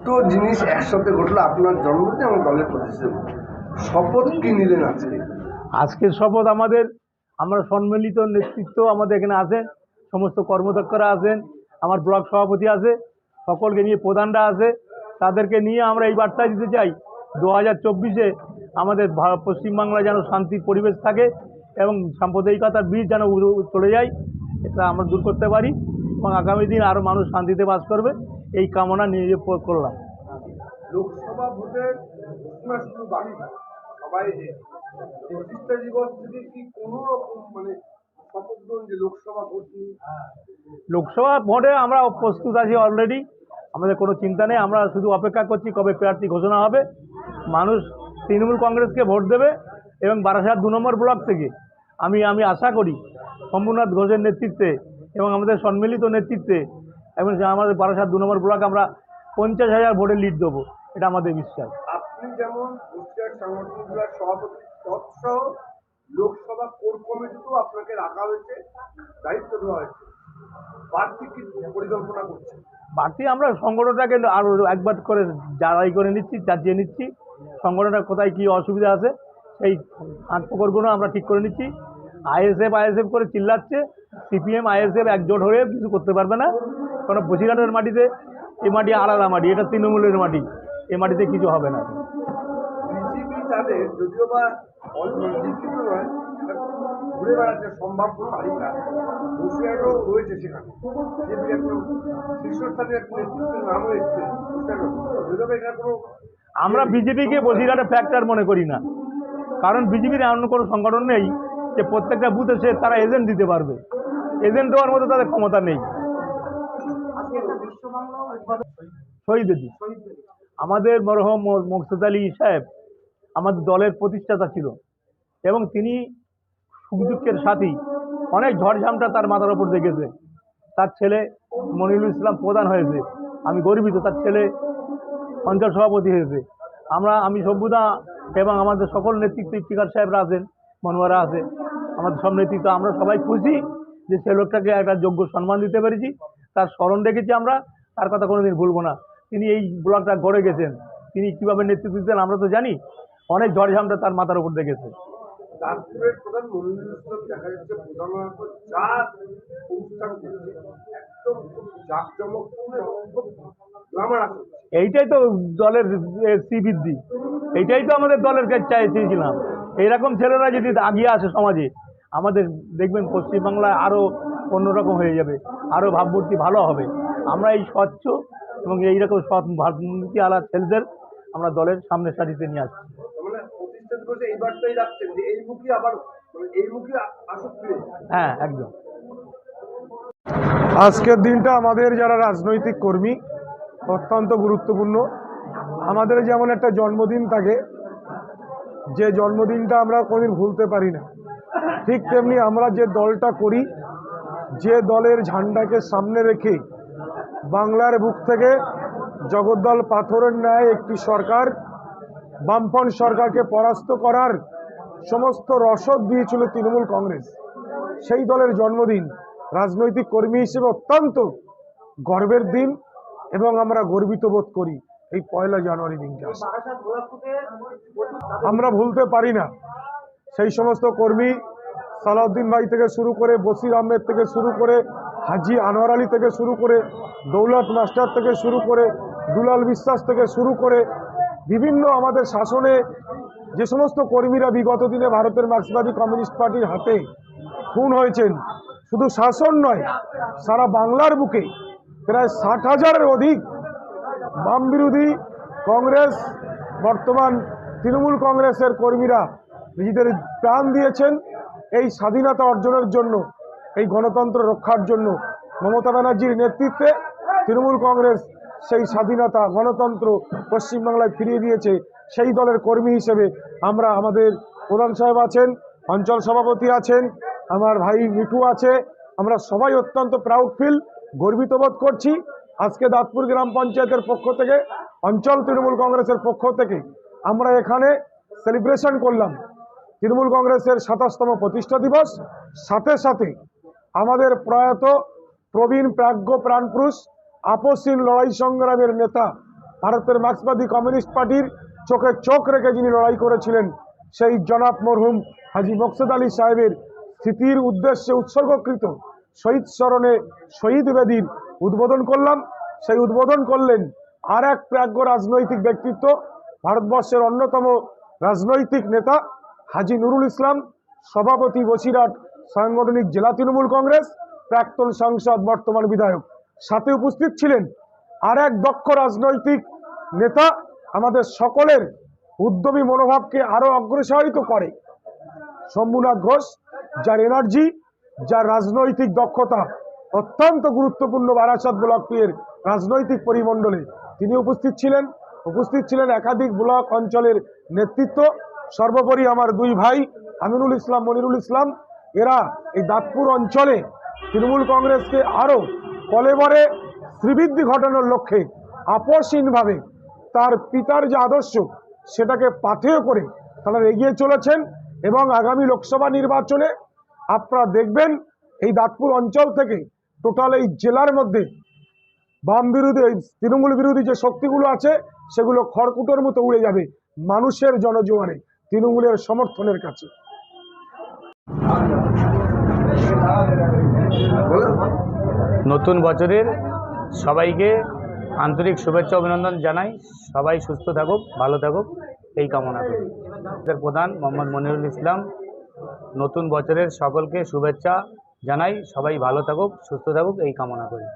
দুটো জিনিস একসাথে ঘটলো আপনার জন্মদিন এবং দলের প্রতিষ্ঠা শপথ কি নিলেন আজকে? আজকের শপথ আমাদের, আমরা সম্মিলিত নেতৃত্ব আমাদের এখানে আছেন, সমস্ত কর্মদক্ষরা আছেন, আমার ব্লক সভাপতি আছে, সকলকে নিয়ে প্রধানরা আছে। তাদেরকে নিয়ে আমরা এই বার্তা দিতে চাই, দু হাজার চব্বিশে আমাদের পশ্চিমবাংলায় যেন শান্তির পরিবেশ থাকে এবং সাম্প্রদায়িকতার বীজ যেন চলে যায়, এটা আমরা দূর করতে পারি এবং আগামী দিন আরও মানুষ শান্তিতে বাস করবে। এই কামনা নিয়ে করলাম। লোকসভা ভোটের শুধু বাকি সবাই প্রতিষ্ঠা দিবস থেকে কি কোনো রকম মানে লোকসভা ভোটে আমরা প্রস্তুত আছি অলরেডি আমাদের কোনো চিন্তা নেই আমরা শুধু অপেক্ষা করছি কবে প্রার্থী ঘোষণা হবে। মানুষ তৃণমূল কংগ্রেসকে ভোট দেবে এবং বারাসাত দু নম্বর ব্লক থেকে। আমি আমি আশা করি শম্ভুনাথ ঘোষের নেতৃত্বে এবং আমাদের সম্মিলিত নেতৃত্বে এবং আমাদের বারাসাত দু নম্বর ব্লক আমরা পঞ্চাশ হাজার ভোটে লিড দেবো এটা আমাদের বিশ্বাস। আপনি যেমন কুষ্টিয়ার সাংগঠনিক জেলার সভাপতি তৎসহ লোকসভা কোর কমিটিতেও আপনাকে রাখা হয়েছে দায়িত্ব দেওয়া হয়েছে। বাড়তি কি পরিকল্পনা করছে? বাড়তি আমরা সংগঠনটাকে আরও একবার করে যাচাই করে নিচ্ছি যাচিয়ে নিচ্ছি সংগঠনটা কোথায় কী অসুবিধা আছে সেই আট প্রকল্পগুলো আমরা ঠিক করে নিচ্ছি। আইএসএফ আইএসএফ করে চিল্লাচ্ছে সিপিএম আইএসএফ একজোট হয়ে কিছু করতে পারবে না। কারণ বসিরহাটের মাটিতে এই মাটি আলাদা মাটি এটা তৃণমূলের মাটি এ মাটিতে কিছু হবে না। বিজেপি তাদের যদিও বা নয় ঘুরে বেড়াচ্ছে সম্ভাব্য তালিকা। হুঁশিয়ারও রয়েছে সেখানে। বিজেপি একজন শীর্ষস্থানীয় এক নেতৃত্বের নামও এসছে যদিও বা এটা কোনো আমরা বিজেপিকে বসিরহাটে ফ্যাক্টর মনে করি না। কারণ বিজেপির এমন কোনো সংগঠন নেই যে প্রত্যেকটা বুথে সে তারা এজেন্ট দিতে পারবে। এজেন্ট দেওয়ার মতো তাদের ক্ষমতা নেই। শহীদ আমাদের মরহম মকসুদ আলী সাহেব আমাদের দলের প্রতিষ্ঠাতা ছিল এবং তিনি সুখ দুঃখের সাথী। অনেক ঝড়ঝামটা তার মাথার ওপর দেখেছে তার ছেলে মনিরুল ইসলাম প্রধান হয়েছে। আমি গর্বিত তার ছেলে অঞ্চল সভাপতি হয়েছে। আমরা আমি সভ্যতা এবং আমাদের সকল নেতৃত্ব স্পিকার সাহেবরা আছেন মনোয়ারা আছে। আমাদের সব নেতৃত্ব আমরা সবাই খুশি যে সে লোকটাকে একটা যোগ্য সম্মান দিতে পেরেছি। তার স্মরণ রেখেছি আমরা তার কথা কোনোদিন ভুলবো না। তিনি এই ব্লকটা গড়ে গেছেন। তিনি কীভাবে নেতৃত্ব দিতেন আমরা তো জানি অনেক ঝড়ঝামটা তার মাথার উপর দেখেছে দাঁতপুরের প্রধান মনিরুল ইসলাম দেখা যাচ্ছে প্রধান যা অনুষ্ঠান একদম জাঁকজমকপূর্ণ এবং খুব গ্লামারাস হচ্ছে এইটাই তো দলের শ্রীবৃদ্ধি এইটাই তো আমাদের দলের চাই চেয়েছিলাম এইরকম ছেলেরা যদি আগিয়ে আসে সমাজে আমাদের দেখবেন পশ্চিমবাংলায় আরও অন্যরকম হয়ে যাবে। আরও ভাবমূর্তি ভালো হবে। আমরা এই স্বচ্ছ এবং এইরকম সৎ ভাবমূর্তি আলা ছেলেদের আমরা দলের সামনে সারিতে নিয়ে আসছি। মানে প্রতিষ্ঠান করছে এই বার্তাই রাখছেন যে এই মুখী আবার এই মুখী আসুক ফিরে হ্যাঁ একদম। আজকের দিনটা আমাদের যারা রাজনৈতিক কর্মী অত্যন্ত গুরুত্বপূর্ণ। আমাদের যেমন একটা জন্মদিন থাকে যে জন্মদিনটা আমরা কোনোদিন ভুলতে পারি না। ঠিক তেমনি আমরা যে দলটা করি যে দলের ঝান্ডাকে সামনে রেখে বাংলার বুক থেকে জগদ্দল পাথরের ন্যায় একটি সরকার, বামপন সরকারকে পরাস্ত করার সমস্ত রসদ দিয়েছিল তৃণমূল কংগ্রেস। সেই দলের জন্মদিন রাজনৈতিক কর্মী হিসেবে অত্যন্ত গর্বের দিন এবং আমরা গর্বিত বোধ করি এই পয়লা জানুয়ারি দিনকে আমরা ভুলতে পারি না। সেই সমস্ত কর্মী সালাউদ্দিন ভাই থেকে শুরু করে বসির আহমেদ থেকে শুরু করে হাজি আনোয়ার আলী থেকে শুরু করে দৌলত মাস্টার থেকে শুরু করে দুলাল বিশ্বাস থেকে শুরু করে বিভিন্ন আমাদের শাসনে যে সমস্ত কর্মীরা বিগত দিনে ভারতের মার্ক্সবাদী কমিউনিস্ট পার্টির হাতে খুন হয়েছেন, শুধু শাসন নয়, সারা বাংলার বুকে প্রায় ষাট হাজারের অধিক বাম বিরোধী কংগ্রেস, বর্তমান তৃণমূল কংগ্রেসের কর্মীরা নিজেদের প্রাণ দিয়েছেন। এই স্বাধীনতা অর্জনের জন্য, এই গণতন্ত্র রক্ষার জন্য মমতা ব্যানার্জির নেতৃত্বে তৃণমূল কংগ্রেস সেই স্বাধীনতা, গণতন্ত্র পশ্চিমবাংলায় ফিরিয়ে দিয়েছে। সেই দলের কর্মী হিসেবে আমরা আমাদের প্রধান সাহেব আছেন, অঞ্চল সভাপতি আছেন, আমার ভাই মিঠু আছে। আমরা সবাই অত্যন্ত প্রাউড ফিল গর্বিত বোধ করছি। আজকে দাঁতপুর গ্রাম পঞ্চায়েতের পক্ষ থেকে, অঞ্চল তৃণমূল কংগ্রেসের পক্ষ থেকে আমরা এখানে সেলিব্রেশন করলাম। তৃণমূল কংগ্রেসের সাতাশতম প্রতিষ্ঠা দিবস। সাথে সাথে আমাদের প্রয়াত প্রবীণ প্রাজ্ঞ প্রাণপুরুষ আপসীন লড়াই সংগ্রামের নেতা ভারতের মার্ক্সবাদী কমিউনিস্ট পার্টির চোখে চোখ রেখে যিনি লড়াই করেছিলেন, সেই জনাব মরহুম হাজি মকসুদ আলী সাহেবের স্মৃতির উদ্দেশ্যে উৎসর্গকৃত শহীদ স্মরণে শহীদ বেদির উদ্বোধন করলাম। সেই উদ্বোধন করলেন আর এক প্রাজ্ঞ রাজনৈতিক ব্যক্তিত্ব, ভারতবর্ষের অন্যতম রাজনৈতিক নেতা হাজি নুরুল ইসলাম, সভাপতি বসিরহাট সাংগঠনিক জেলা তৃণমূল কংগ্রেস, প্রাক্তন সাংসদ, বর্তমান বিধায়ক। সাথে উপস্থিত ছিলেন আর এক দক্ষ রাজনৈতিক নেতা, আমাদের সকলের উদ্যমী মনোভাবকে আরও অগ্রসারিত করে। শম্ভুনাথ ঘোষ, যার এনার্জি যার রাজনৈতিক দক্ষতা অত্যন্ত গুরুত্বপূর্ণ বারাসাত ব্লক রাজনৈতিক পরিমণ্ডলে। তিনি উপস্থিত ছিলেন উপস্থিত ছিলেন একাধিক ব্লক অঞ্চলের নেতৃত্ব সর্বোপরি আমার দুই ভাই, আমিনুল ইসলাম, মনিরুল ইসলাম, এরা এই দাঁতপুর অঞ্চলে তৃণমূল কংগ্রেসকে আরও কলেবরে শ্রীবৃদ্ধি ঘটানোর লক্ষ্যে আপসহীনভাবে তার পিতার যে আদর্শ সেটাকে পাথেয় করে তারা এগিয়ে চলেছেন এবং আগামী লোকসভা নির্বাচনে আপনারা দেখবেন এই দাঁতপুর অঞ্চল থেকে টোটাল এই জেলার মধ্যে বাম বিরোধী তৃণমূল বিরোধী যে শক্তিগুলো আছে সেগুলো খড়কুটোর মতো উড়ে যাবে মানুষের জনজোয়ারে। তৃণমূলের সমর্থনের কাছে। নতুন বছরের সবাইকে আন্তরিক শুভেচ্ছা অভিনন্দন জানাই। সবাই সুস্থ থাকুক, ভালো থাকুক, এই কামনা করি। প্রধান মোহাম্মদ মনিরুল ইসলাম, নতুন বছরের সকলকে শুভেচ্ছা জানাই। সবাই ভালো থাকুক, সুস্থ থাকুক, এই কামনা করি।